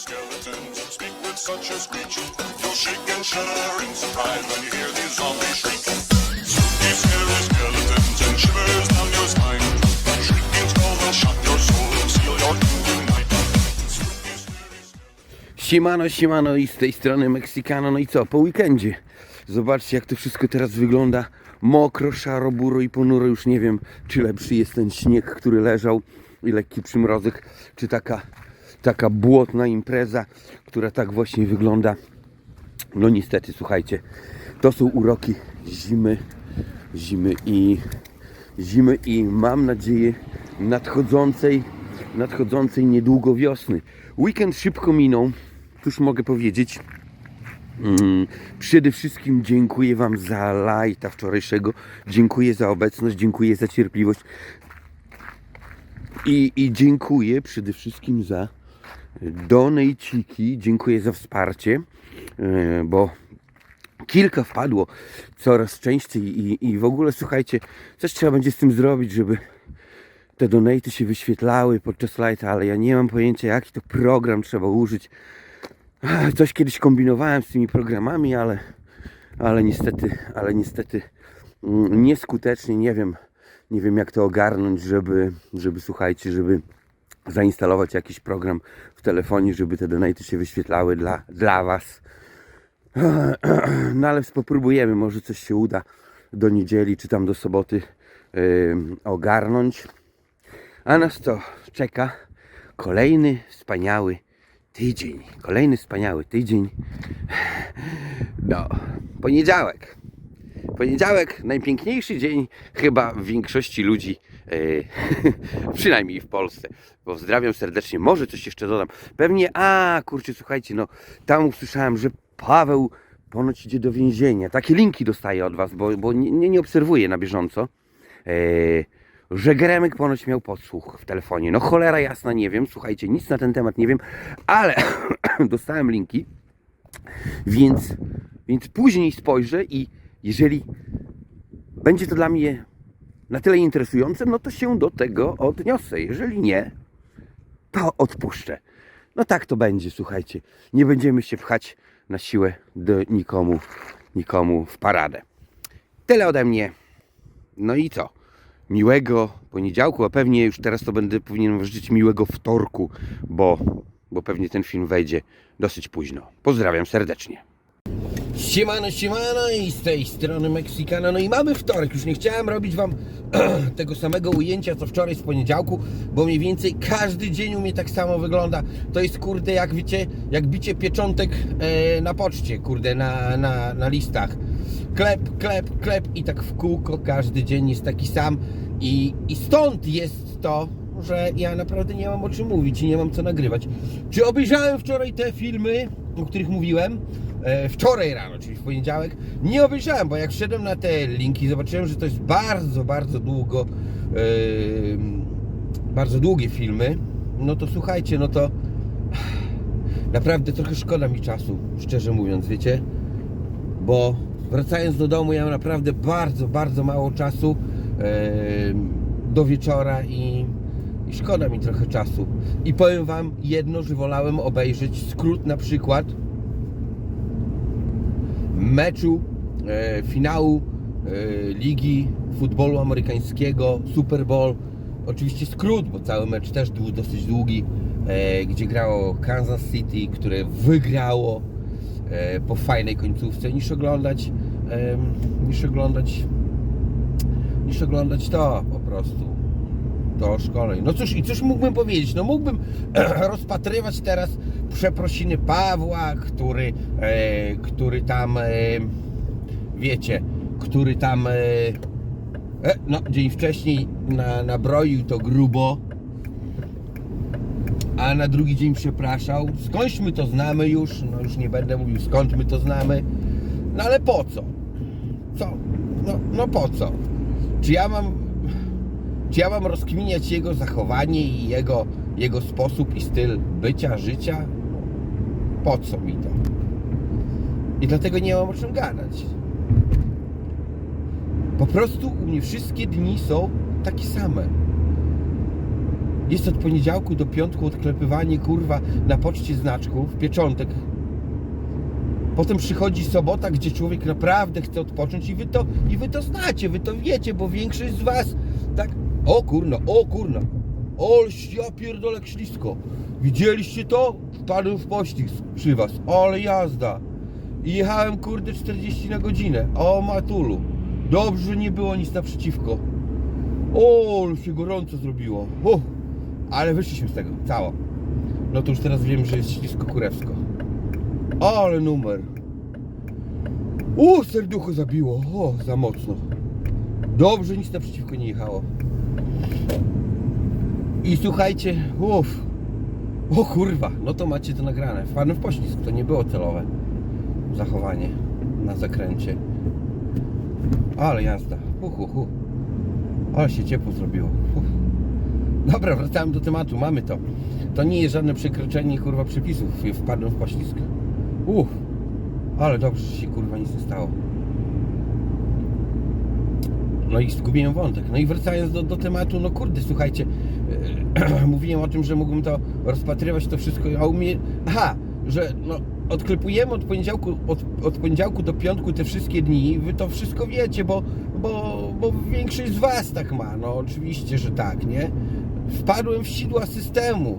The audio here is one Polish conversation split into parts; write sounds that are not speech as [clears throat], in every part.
skeletons speak with such a screech. You'll shake and shudder in surprise when you hear these zombies shriek. Spooky, scary skeletons and shivers down your spine. Shrieking skulls will shock your soul and seal your doom tonight. Siemano, siemano i z tej strony Meksykano. No i co, po weekendzie. Zobaczcie jak to wszystko teraz wygląda. Mokro, szaro, buro i ponuro. Już nie wiem, czy lepszy jest ten śnieg, który leżał i lekki przymrozek, czy taka, taka błotna impreza, która tak właśnie wygląda. No niestety, słuchajcie, to są uroki zimy, zimy i zimy i mam nadzieję nadchodzącej, nadchodzącej niedługo wiosny. Weekend szybko minął, cóż mogę powiedzieć. Mm, Przede wszystkim dziękuję Wam za lajta wczorajszego. Dziękuję za obecność, dziękuję za cierpliwość. I, I dziękuję przede wszystkim za donejciki, dziękuję za wsparcie, e, bo kilka wpadło coraz częściej i, i w ogóle słuchajcie, coś trzeba będzie z tym zrobić, żeby te donaty się wyświetlały podczas lajta, ale ja nie mam pojęcia jaki to program trzeba użyć. Coś kiedyś kombinowałem z tymi programami, ale, ale niestety, ale niestety mm, nieskutecznie, nie wiem, nie wiem jak to ogarnąć, żeby, żeby słuchajcie, żeby zainstalować jakiś program w telefonie, żeby te donaty się wyświetlały dla, dla Was. [clears throat] No ale popróbujemy, może coś się uda do niedzieli czy tam do soboty ym, ogarnąć. A nas to czeka kolejny wspaniały tydzień. Kolejny wspaniały tydzień. No, poniedziałek. Poniedziałek, najpiękniejszy dzień chyba w większości ludzi, yy, [laughs] przynajmniej w Polsce. Pozdrawiam serdecznie. Może coś jeszcze dodam. Pewnie, a kurczę, słuchajcie, no tam usłyszałem, że Paweł ponoć idzie do więzienia. Takie linki dostaję od Was, bo, bo nie, nie obserwuję na bieżąco. Yy, że Geremek ponoć miał podsłuch w telefonie. No cholera jasna, nie wiem. Słuchajcie, nic na ten temat nie wiem, ale [coughs] dostałem linki, więc, więc później spojrzę i jeżeli będzie to dla mnie na tyle interesujące, no to się do tego odniosę. Jeżeli nie, to odpuszczę. No tak to będzie, słuchajcie. Nie będziemy się pchać na siłę do nikomu, nikomu w paradę. Tyle ode mnie. No i co? Miłego poniedziałku, a pewnie już teraz to będę powinien życzyć miłego wtorku, bo, bo pewnie ten film wejdzie dosyć późno. Pozdrawiam serdecznie. Siemano, siemano i z tej strony Meksykana. No i mamy wtorek. Już nie chciałem robić Wam [clears throat] tego samego ujęcia co wczoraj z poniedziałku, bo mniej więcej każdy dzień u mnie tak samo wygląda. To jest kurde jak wiecie, jak bicie pieczątek e, na poczcie, kurde, na, na, na listach. Klep, klep, klep i tak w kółko każdy dzień jest taki sam. I, I stąd jest to, że ja naprawdę nie mam o czym mówić i nie mam co nagrywać. Czy obejrzałem wczoraj te filmy, o których mówiłem? E, wczoraj rano, czyli w poniedziałek. Nie obejrzałem, bo jak wszedłem na te linki, zobaczyłem, że to jest bardzo, bardzo długo, bardzo długie filmy. No to słuchajcie, no to [sighs] naprawdę trochę szkoda mi czasu, szczerze mówiąc, wiecie? Bo wracając do domu, ja mam naprawdę bardzo, bardzo mało czasu do wieczora i, i szkoda mi trochę czasu. I powiem Wam jedno, że wolałem obejrzeć skrót na przykład meczu e, finału e, Ligi Futbolu Amerykańskiego Super Bowl. Oczywiście skrót, bo cały mecz też był dosyć długi, e, gdzie grało Kansas City, które wygrało e, po fajnej końcówce, niż oglądać e, niż oglądać niż oglądać to po prostu do szkoleń. No cóż, i cóż mógłbym powiedzieć? No mógłbym [clears throat] rozpatrywać teraz przeprosiny Pawła, który, e, który tam, e, wiecie, który tam, e, e, no dzień wcześniej na, nabroił to grubo, a na drugi dzień przepraszał. Skądś my to znamy już, no już nie będę mówił skąd my to znamy, no ale po co? Co? No, no po co? Czy ja mam czy ja mam rozkminiać jego zachowanie i jego, jego sposób i styl bycia, życia? Po co mi to? I dlatego nie mam o czym gadać. Po prostu u mnie wszystkie dni są takie same. Jest od poniedziałku do piątku odklepywanie kurwa na poczcie znaczków, pieczątek. Potem przychodzi sobota, gdzie człowiek naprawdę chce odpocząć i wy to, i wy to znacie, wy to wiecie, bo większość z was. O kurno, o kurno. Olś, ja pierdolę ślisko. Widzieliście to? Wpadłem w pościg przy was. Ale jazda. I jechałem kurde 40 na godzinę. O matulu. Dobrze nie było nic naprzeciwko. O, się gorąco zrobiło. Ale wyszliśmy z tego, cało. No to już teraz wiem, że jest ślisko kurewsko. Ale numer. U, serducho zabiło. O, za mocno. Dobrze, nic naprzeciwko nie jechało. I słuchajcie, uff. O kurwa, no to macie to nagrane. Wpadłem w poślizg, to nie było celowe zachowanie na zakręcie. Ale jazda. Hu, hu, hu. Ale się ciepło zrobiło. Uff. Dobra, wracałem do tematu. Mamy to. To nie jest żadne przekroczenie kurwa przepisów. Wpadłem w poślizg. Uff. Ale dobrze, że się kurwa nic nie stało. No i zgubiłem wątek. No i wracając do, do tematu, no kurde, słuchajcie, e, [clears throat] mówiłem o tym, że mógłbym to rozpatrywać to wszystko, a umie... Aha, że no, odklepujemy od poniedziałku, od, od poniedziałku do piątku te wszystkie dni, wy to wszystko wiecie, bo, bo, bo większość z was tak ma, no oczywiście, że tak, nie? Wpadłem w sidła systemu,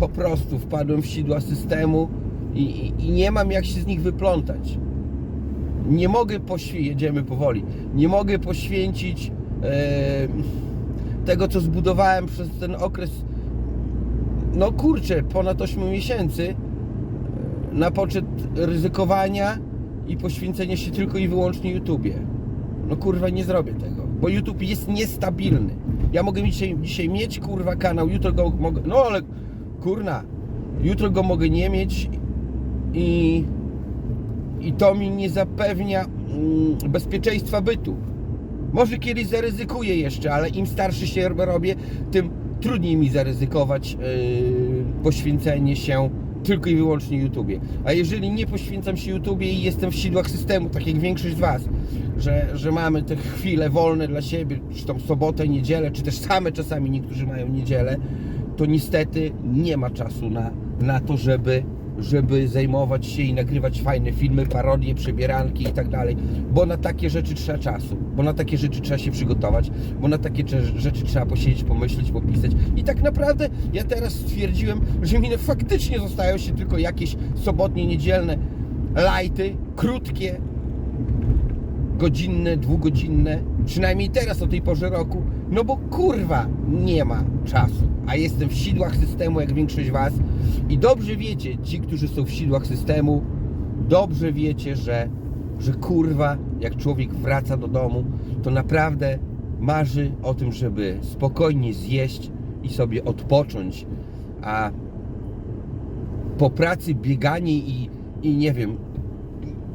po prostu wpadłem w sidła systemu i, i, i nie mam jak się z nich wyplątać nie mogę poświęcić, jedziemy powoli, nie mogę poświęcić e, tego, co zbudowałem przez ten okres, no kurczę, ponad 8 miesięcy, e, na poczet ryzykowania i poświęcenia się tylko i wyłącznie YouTubie. No kurwa, nie zrobię tego, bo YouTube jest niestabilny. Ja mogę dzisiaj, dzisiaj mieć kurwa kanał, jutro go mogę, no ale kurna, jutro go mogę nie mieć i i to mi nie zapewnia mm, bezpieczeństwa bytu. Może kiedyś zaryzykuję jeszcze, ale im starszy się robię, tym trudniej mi zaryzykować yy, poświęcenie się tylko i wyłącznie YouTubie. A jeżeli nie poświęcam się YouTubie i jestem w sidłach systemu, tak jak większość z Was, że, że mamy te chwile wolne dla siebie, czy tą sobotę, niedzielę, czy też same czasami niektórzy mają niedzielę, to niestety nie ma czasu na, na to, żeby żeby zajmować się i nagrywać fajne filmy, parodie, przebieranki i tak dalej, bo na takie rzeczy trzeba czasu, bo na takie rzeczy trzeba się przygotować, bo na takie rzeczy trzeba posiedzieć, pomyśleć, popisać. I tak naprawdę ja teraz stwierdziłem, że mi faktycznie zostają się tylko jakieś sobotnie, niedzielne lajty, krótkie, godzinne, dwugodzinne, przynajmniej teraz o tej porze roku, no bo kurwa nie ma czasu, a jestem w sidłach systemu jak większość was. I dobrze wiecie, ci, którzy są w sidłach systemu, dobrze wiecie, że, że kurwa, jak człowiek wraca do domu, to naprawdę marzy o tym, żeby spokojnie zjeść i sobie odpocząć, a po pracy bieganie i, i nie wiem,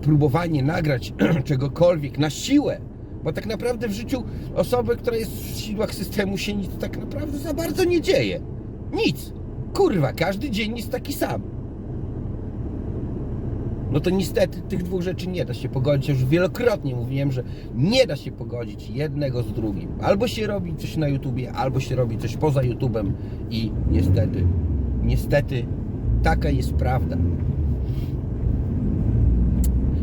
próbowanie nagrać [clears throat] czegokolwiek na siłę, bo tak naprawdę w życiu osoby, która jest w sidłach systemu się nic tak naprawdę za bardzo nie dzieje. Nic. Kurwa, każdy dzień jest taki sam. No to niestety tych dwóch rzeczy nie da się pogodzić. Już wielokrotnie mówiłem, że nie da się pogodzić jednego z drugim. Albo się robi coś na YouTubie, albo się robi coś poza YouTubem i niestety, niestety taka jest prawda.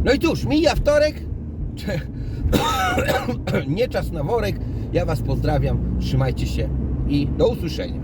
No i cóż, mija wtorek. [coughs] Nie czas na worek. Ja Was pozdrawiam. Trzymajcie się i do usłyszenia.